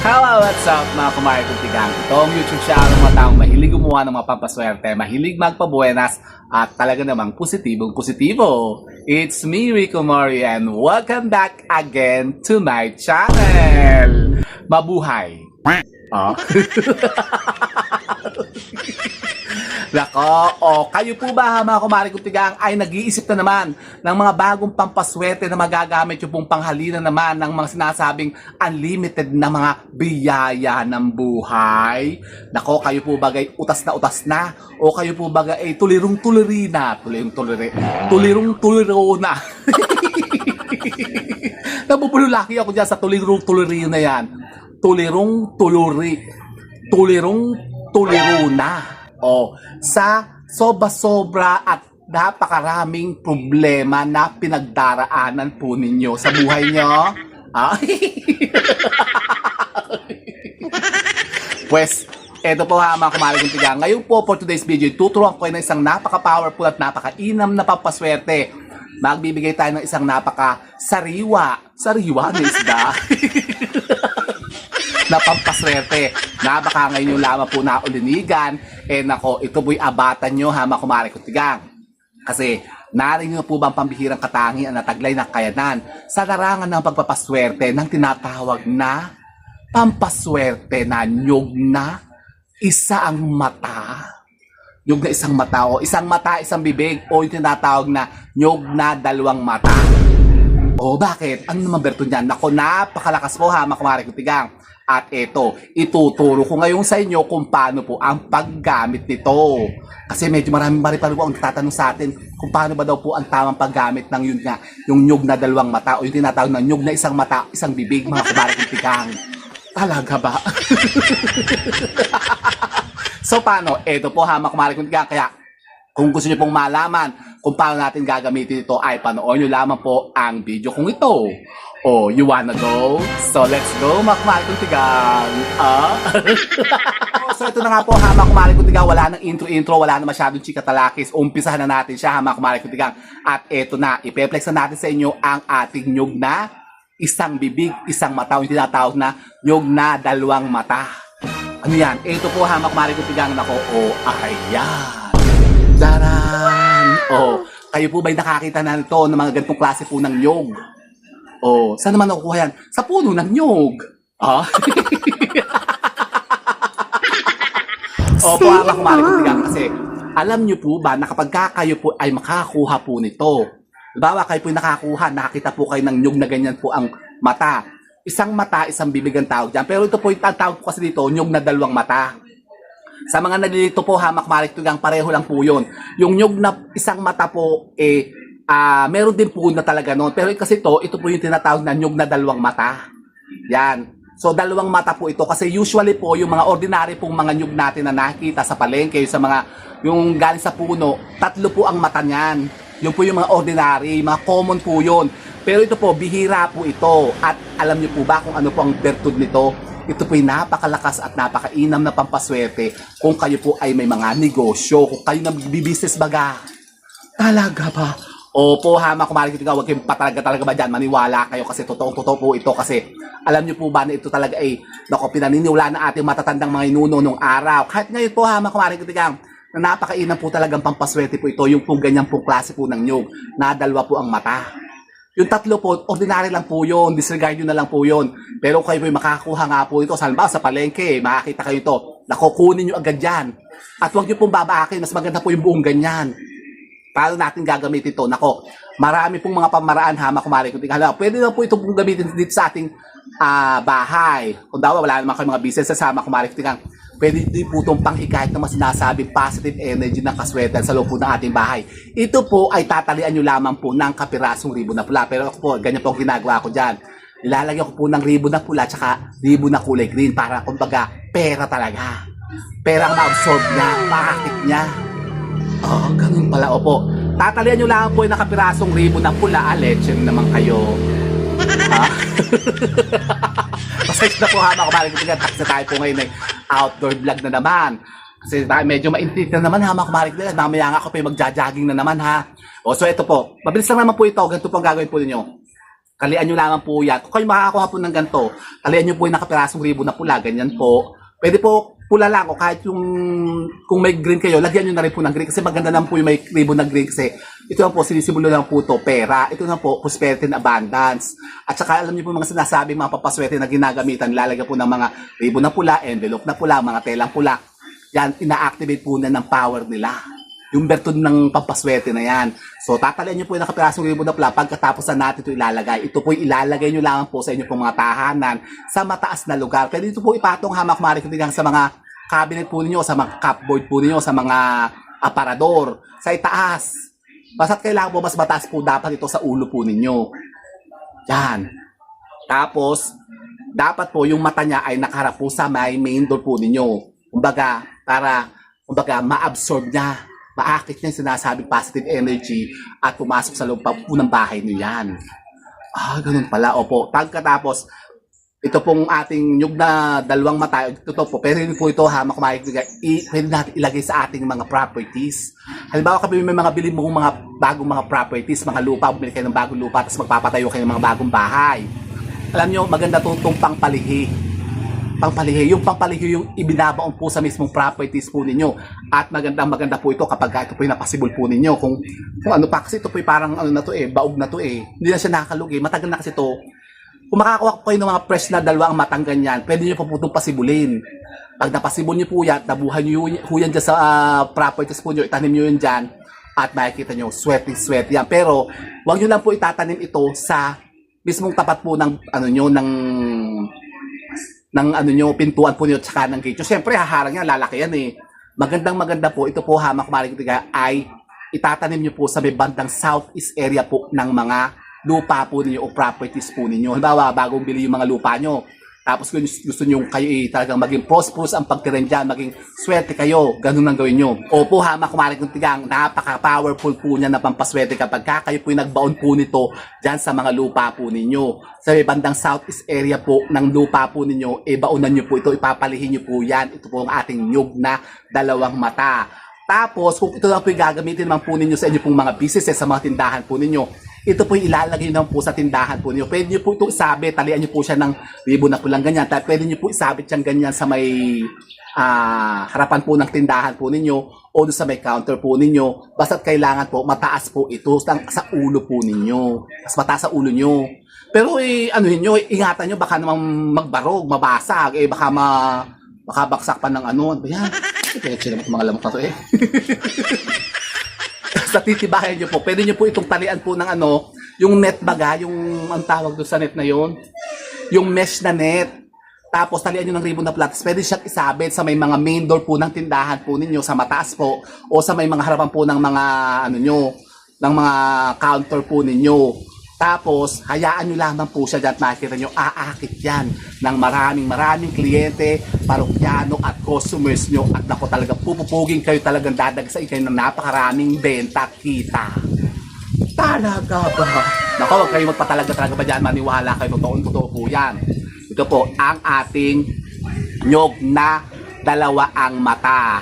Hello, what's up mga kumari kong tigang? Ito ang YouTube channel ng mga taong mahilig gumawa ng mga pampaswerte, mahilig magpabuenas, at talaga namang positibong positibo. It's me, Rico Mori, and welcome back again to my channel! Mabuhay! Oh. Nako, o kayo po ba mga kumari kong tigang ay nag-iisip na naman ng mga bagong pampaswerte na magagamit yung pong panghalina naman ng mga sinasabing unlimited na mga biyaya ng buhay? Nako, kayo po bagay utas na utas na o kayo po bagay ay tulirong tuliri na, tulirong tuliri, tulirong tuliro na. Nabubululaki ako dyan sa tulirong tuliri yan. Tulirong tuluri. Tulirong tuliro na. O, sa sobra-sobra at napakaraming problema na pinagdaraanan po ninyo sa buhay nyo. Ah? Pues, eto po ha mga kumalig ng tigang. Ngayon po for today's video, tuturuan ko kayo ng isang napaka-powerful at napaka-inam na pampaswerte. Magbibigay tayo ng isang napaka-sariwa. Sariwa na isda. na pampaswerte. Na baka ngayon yung lamang po na ulinigan eh nako ito po'y abatan nyo ha mga kumari kong tigang kasi narinig nyo po ba ang pambihirang katangian na taglay ng kayanan sa larangan ng pagpapaswerte ng tinatawag na pampaswerte na nyog na isa ang mata? Nyog na isang mata o isang mata isang bibig o yung tinatawag na nyog na dalawang mata Oh, bakit? Ano naman berto niyan? Nako, napakalakas po ha, mga kumari kong tigang. At eto, ituturo ko ngayon sa inyo kung paano po ang paggamit nito. Kasi medyo maraming maripal po ang tatanong sa atin kung paano ba daw po ang tamang paggamit ng yun nga, yung nyug na dalawang mata o yung tinatawag na nyug na isang mata, isang bibig, mga kumari kong tigang. Talaga ba? so paano? Eto po ha, mga kumari kong tigang. Kaya kung gusto niyo pong malaman kung paano natin gagamitin ito ay panoorin niyo lamang po ang video kong ito. Oh, you wanna go? So let's go, makmahal kong tigang. Ah? so ito na nga po, ha, makmahal kong tigang. Wala nang intro-intro, wala na masyadong chika talakis. Umpisahan na natin siya, ha, makmahal kong tigang. At ito na, ipeplex na natin sa inyo ang ating nyug na isang bibig, isang mata. Yung tinatawag na nyug na dalawang mata. Ano yan? Ito po, ha, makmahal kong tigang. Nako, oh, ayan. Daran! Oh, kayo po ba'y nakakita na ito ng mga ganitong klase po ng nyog? Oh, saan naman nakukuha yan? Sa puno ng nyog. Ah? Opo, ang kumari ko tigang kasi alam niyo po ba na kapag ka kayo po ay makakuha po nito, Halimbawa, kayo po nakakuha, nakakita po kayo ng nyug na ganyan po ang mata. Isang mata, isang bibig ang tawag dyan. Pero ito po yung tawag po kasi dito, nyug na dalawang mata. Sa mga nalilito po, hamak marik tugang pareho lang po yun. Yung nyug na isang mata po, eh, ah meron din po na talaga noon. Pero kasi ito, ito po yung tinatawag na nyug na dalawang mata. Yan. So, dalawang mata po ito. Kasi usually po, yung mga ordinary pong mga nyug natin na nakikita sa palengke, sa mga, yung galing sa puno, tatlo po ang mata niyan. Yung po yung mga ordinary, mga common po yun. Pero ito po, bihira po ito. At alam niyo po ba kung ano po ang bertud nito? Ito po ay napakalakas at napakainam na pampaswerte kung kayo po ay may mga negosyo, kung kayo na business baga. Talaga ba? Opo, ha, mga kumari ko huwag kayong patalaga talaga ba dyan, maniwala kayo kasi totoong totoo po ito kasi alam niyo po ba na ito talaga ay nako, pinaniniwala na ating matatandang mga inuno nung araw. Kahit ngayon po ha, mga kumari ko na napakainam po talagang pampaswerte po ito, yung pong ganyan pong klase po ng nyug, na dalawa po ang mata. Yung tatlo po, ordinary lang po yun, disregard nyo na lang po yun. Pero kayo po yung makakuha nga po ito, salba sa palengke, makakita kayo ito, nakukunin nyo agad yan. At huwag nyo pong babaakin, mas maganda po yung buong ganyan. Paano natin gagamitin ito? Nako, marami pong mga pamaraan ha, makumari. Kung hala, pwede na po ito pong gamitin dito sa ating ah, bahay. Kung daw wala naman kayo mga business sa makumari. Kung pwede din po itong pang-ikahit na mas sinasabing positive energy ng kaswetan sa loob po ng ating bahay. Ito po ay tatalian nyo lamang po ng kapirasong ribo na pula. Pero ako po, ganyan po ang ginagawa ko dyan. Nilalagyan ko po ng ribo na pula tsaka ribo na kulay green para kumbaga pera talaga. Pera ang ma-absorb niya, makakit niya. Oh, ganun pala. Opo. Tatalian nyo lang po yung nakapirasong ribo na pula. Ah, leche naman kayo. Ha? Pasensya na po ha, mga kumarin ko tax na tayo po ngayon ay outdoor vlog na naman. Kasi medyo maintit na naman ha, mga kumarin ko Mamaya nga ako pa magja-jogging na naman ha. O, so ito po. Mabilis lang naman po ito. Ganito po ang gagawin po ninyo. Talian nyo lamang po yan. Kung kayo makakakuha po ng ganito, talian nyo po yung nakapirasong ribbon na pula, ganyan po. Pwede po pula lang o kahit yung kung may green kayo, lagyan nyo na rin po ng green kasi maganda lang po yung may ribbon na green kasi ito lang po, sinisimulo lang po to pera. Ito na po, prosperity and abundance. At saka alam niyo po mga sinasabing mga papaswerte na ginagamitan, lalagyan po ng mga ribbon na pula, envelope na pula, mga telang pula. Yan, ina-activate po na ng power nila. Yung bertud ng pampaswerte na yan. So, tatalian nyo po yung nakapirasong ribbon na pula pagkatapos na natin ito ilalagay. Ito po ilalagay nyo lang po sa inyo pong mga tahanan sa mataas na lugar. Pwede ito po ipatong hamak marikitingan sa mga cabinet po ninyo, sa mga cupboard po ninyo, sa mga aparador, sa itaas. Basta't kailangan po mas mataas po dapat ito sa ulo po ninyo. Yan. Tapos, dapat po yung mata niya ay nakaharap po sa may main door po ninyo. Kumbaga, para kumbaga ma-absorb niya, maakit niya yung sinasabing positive energy at pumasok sa loob po ng bahay niyo yan. Ah, ganun pala. Opo. Pagkatapos, ito pong ating nyug na dalawang mata, ito po, pero yun po ito ha, makumayag, i, pwede natin ilagay sa ating mga properties. Halimbawa kami may mga bilhin mo mga bagong mga properties, mga lupa, bumili kayo ng bagong lupa, tapos magpapatayo kayo ng mga bagong bahay. Alam nyo, maganda itong pangpalihi. Pangpalihi. Yung pangpalihi yung ibinabaon po sa mismong properties po ninyo. At maganda maganda po ito kapag ito po yung napasibol po ninyo. Kung, kung ano pa, kasi ito po yung parang ano na to eh, baog na to eh. Hindi na siya nakalugi. Matagal na kasi to. Kung makakakuha ko kayo ng mga fresh na dalawa ang matang ganyan, pwede nyo po po itong pasibulin. Pag napasibol nyo po yan, nabuhan nyo po yan dyan sa ah, properties po nyo, itanim nyo yun dyan, at makikita nyo, sweaty yan. Pero, huwag nyo lang po itatanim ito sa mismong tapat po ng, ano nyo, ng ng ano nyo, pintuan po nyo tsaka ng gate nyo. Siyempre, haharang yan, lalaki yan eh. Magandang maganda po, ito po hamak maring tiga ay itatanim nyo po sa may bandang southeast area po ng mga lupa po ninyo o properties po ninyo. Halimbawa, bagong bili yung mga lupa nyo. Tapos kung gusto nyo kayo eh, talagang maging prosperous ang pagtiren dyan, maging swerte kayo, ganun ang gawin nyo. Opo, hamak kumaring kong tigang, napaka-powerful po niya na pampaswerte kapag ka kayo po yung nagbaon po nito dyan sa mga lupa po ninyo. Sa bandang southeast area po ng lupa po ninyo, e baonan nyo po ito, ipapalihin nyo po yan. Ito po ang ating nyug na dalawang mata. Tapos, kung ito lang po yung gagamitin naman po ninyo sa inyo pong mga businesses, sa mga tindahan po ninyo, ito po yung ilalagay naman po sa tindahan po ninyo. Pwede nyo po itong isabit, talian nyo po siya ng ribbon na pulang ganyan. Tapos pwede nyo po isabit siyang ganyan sa may ah, harapan po ng tindahan po ninyo o sa may counter po ninyo. Basta't kailangan po, mataas po ito sa, sa ulo po ninyo. Mas mataas sa ulo nyo. Pero eh, ano nyo, ingatan nyo, baka namang magbarog, mabasag, eh baka ma, baka baksak pa ng ano. Ano ba yan? Mga lamok na to eh. sa titibayan nyo po, pwede nyo po itong talian po ng ano, yung net baga, yung ang tawag doon sa net na yon yung mesh na net. Tapos talian nyo ng ribbon na plates, pwede siyang isabit sa may mga main door po ng tindahan po ninyo sa mataas po o sa may mga harapan po ng mga ano nyo, ng mga counter po ninyo. Tapos, hayaan nyo lamang po siya dyan at makikita nyo, aakit yan ng maraming maraming kliyente, parokyano at customers nyo. At nako talaga, pupupugin kayo talagang dadag sa kayo ng napakaraming benta, kita. Talaga ba? Nako, huwag kayo magpatalaga talaga ba dyan, maniwala kayo, totoong totoo po yan. Ito po, ang ating nyog na dalawa ang mata.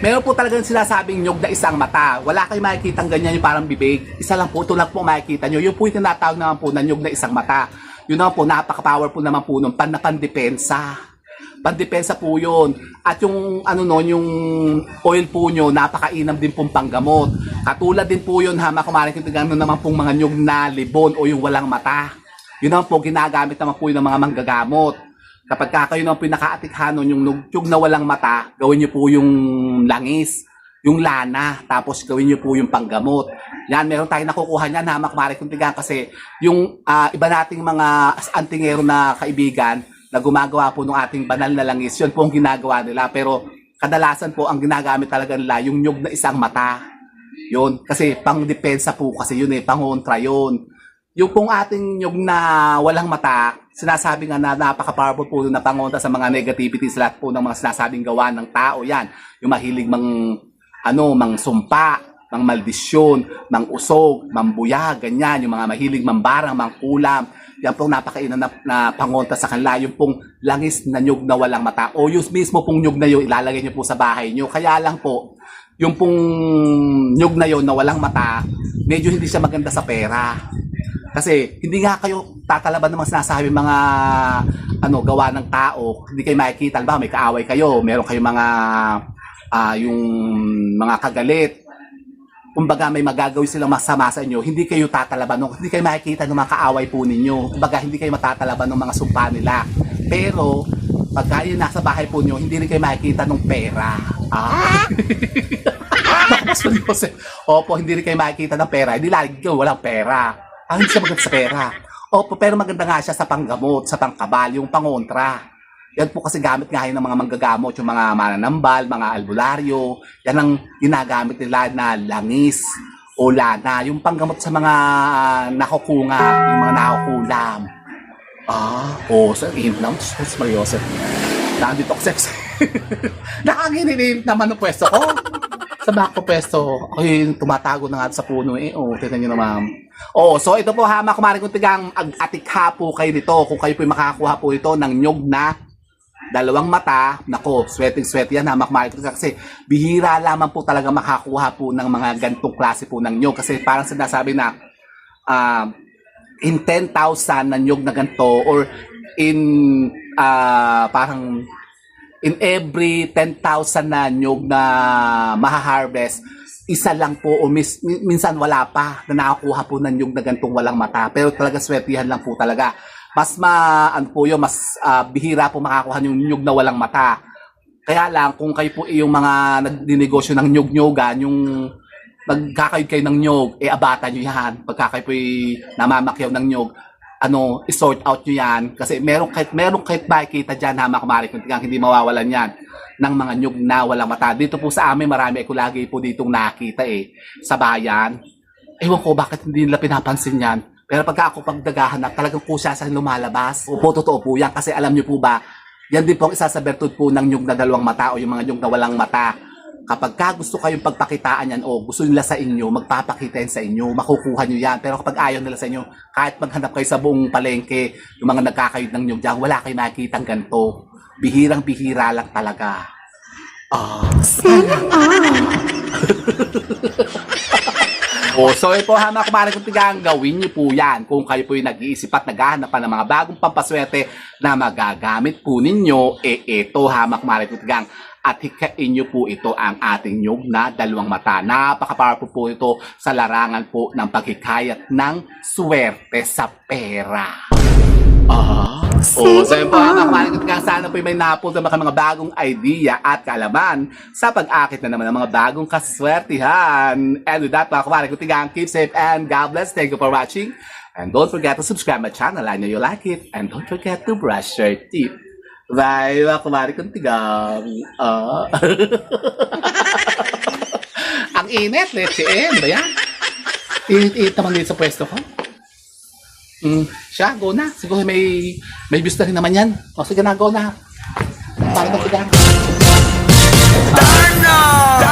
Meron po talagang sinasabing nyog na isang mata. Wala kayong makikita ganyan yung parang bibig. Isa lang po, ito lang po makikita nyo. Yung po yung tinatawag naman po na nyog na isang mata. Yun naman po, napaka-powerful naman po nun, pan na pandepensa. Pandepensa po yun. At yung ano no, yung oil po nyo, napakainam din pong panggamot. Katulad din po yun, ha, makumarin kung gano'n naman pong mga nyog na libon o yung walang mata. Yun naman po, ginagamit naman po yun ng mga manggagamot. Kapag ka kayo naman po yung nyug na walang mata, gawin nyo po yung langis, yung lana, tapos gawin nyo po yung panggamot. Yan, meron tayong nakukuha niyan, hamak mare kung tigang kasi yung ah, iba nating mga antingero na kaibigan na gumagawa po ng ating banal na langis, yun po ang ginagawa nila. Pero kadalasan po ang ginagamit talaga nila yung nyug na isang mata. Yun, kasi pang depensa po kasi yun eh, pangontra yun. Yung pong ating nyug na walang mata, sinasabi nga na napaka-powerful po na pangontra sa mga negativities lahat po ng mga sinasabing gawa ng tao yan. Yung mahilig mang, ano, mang sumpa, mang maldisyon, mang usog, mang buya, ganyan. Yung mga mahilig mambarang, mang kulam. Yan pong napakaina na, na pangontra sa kanila. Yung pong langis na nyug na walang mata. O yung mismo pong nyug na yun, ilalagay nyo po sa bahay nyo. Kaya lang po, yung pong nyug na yun na walang mata, medyo hindi siya maganda sa pera. Kasi hindi nga kayo tatalaban ng mga sinasabi mga ano gawa ng tao, hindi kayo makikita, ba may kaaway kayo, meron kayong mga ah, yung mga kagalit. Kumbaga may magagawin silang masama sa inyo, hindi kayo tatalaban nung hindi kayo makikita ng mga kaaway po ninyo. Kumbaga hindi kayo matatalaban ng mga sumpa nila. Pero pagka yun nasa bahay po nyo, hindi rin kayo makikita ng pera. Ah. Opo, hindi rin kayo makikita ng pera. Hindi lagi walang pera. Ah, hindi siya maganda sa pera. Opo, pero maganda nga siya sa panggamot, sa pangkabal, yung pangontra. Yan po kasi gamit nga yun ng mga manggagamot, yung mga mananambal, mga albularyo. Yan ang ginagamit nila na langis o lana. Yung panggamot sa mga nakukunga, yung mga nakukulam. Ah, oh, sir, inam, Sus Mariosep. Nandito ako sex. Nakaginilim naman ng pwesto ko. Sa back ko pwesto, ako yung tumatago na nga sa puno eh. Oh, tignan nyo na ma'am. Oo, so ito po ha, mga kumarin kong tigang, atikha po kayo dito. Kung kayo po makakuha po ito ng nyog na dalawang mata, nako, sweating sweat yan ha, mga tigang. Kasi bihira lamang po talaga makakuha po ng mga gantong klase po ng nyog. Kasi parang sinasabi na, ah, in 10,000 na nyog na ganito or in ah, parang in every 10,000 na nyog na maha-harvest, isa lang po o mis- min- minsan wala pa na nakakuha po ng nyog na gantong walang mata. Pero talaga swertihan lang po talaga. Mas ma, ano po yun, mas ah, bihira po makakuha yung nyog na walang mata. Kaya lang, kung kayo po yung mga nagdinegosyo ng nyog-nyogan, yung nagkakayod kayo ng nyog, eh abata nyo yan. Pagka kayo po namamakyaw ng nyog, ano, i-sort out nyo yan. Kasi meron kahit, meron kahit makikita dyan, hama kumari, kung tigang hindi mawawalan yan ng mga nyog na walang mata. Dito po sa amin, marami ako lagi po ditong nakita eh, sa bayan. Ewan ko bakit hindi nila pinapansin yan. Pero pagka ako pagdagahan na, talagang kusa sa lumalabas. Opo, totoo po yan. Kasi alam nyo po ba, yan din po ang isa sa bertud po ng nyug na dalawang mata o yung mga nyug na walang mata. Kapag ka gusto kayong pagpakitaan yan o gusto nila sa inyo, magpapakita yan sa inyo, makukuha nyo yan. Pero kapag ayaw nila sa inyo, kahit maghanap kayo sa buong palengke, yung mga nagkakayod ng dyan, wala kayo nakikita ganito. Bihirang bihira lang talaga. Ah. O, so ito ha mga kumarin kong tigang, gawin niyo po yan kung kayo po yung nag-iisip at naghahanap pa ng mga bagong pampaswerte na magagamit po ninyo, eh ito ha mga kumarin kong tigang, at hikain niyo po ito ang ating nyug na dalawang mata. Napaka-powerful po ito sa larangan po ng paghikayat ng swerte sa pera. Ah. Oo, so yun po kumarin kong tigang, sana po may napulta mga mga bagong idea at kaalaman sa pag-akit na naman ng mga bagong kaswertihan. And with that, mga kong tigang, keep safe and God bless. Thank you for watching. And don't forget to subscribe my channel. I know you like it. And don't forget to brush your teeth. Vai, mga kumari kong tigang. Uh. Ang init, let's end. Ba yan? Init-init naman dito sa pwesto ko. Mm, siya, go na. Siguro may may views rin naman yan. O sige na, go na. Para na matigang. Darna! Darna!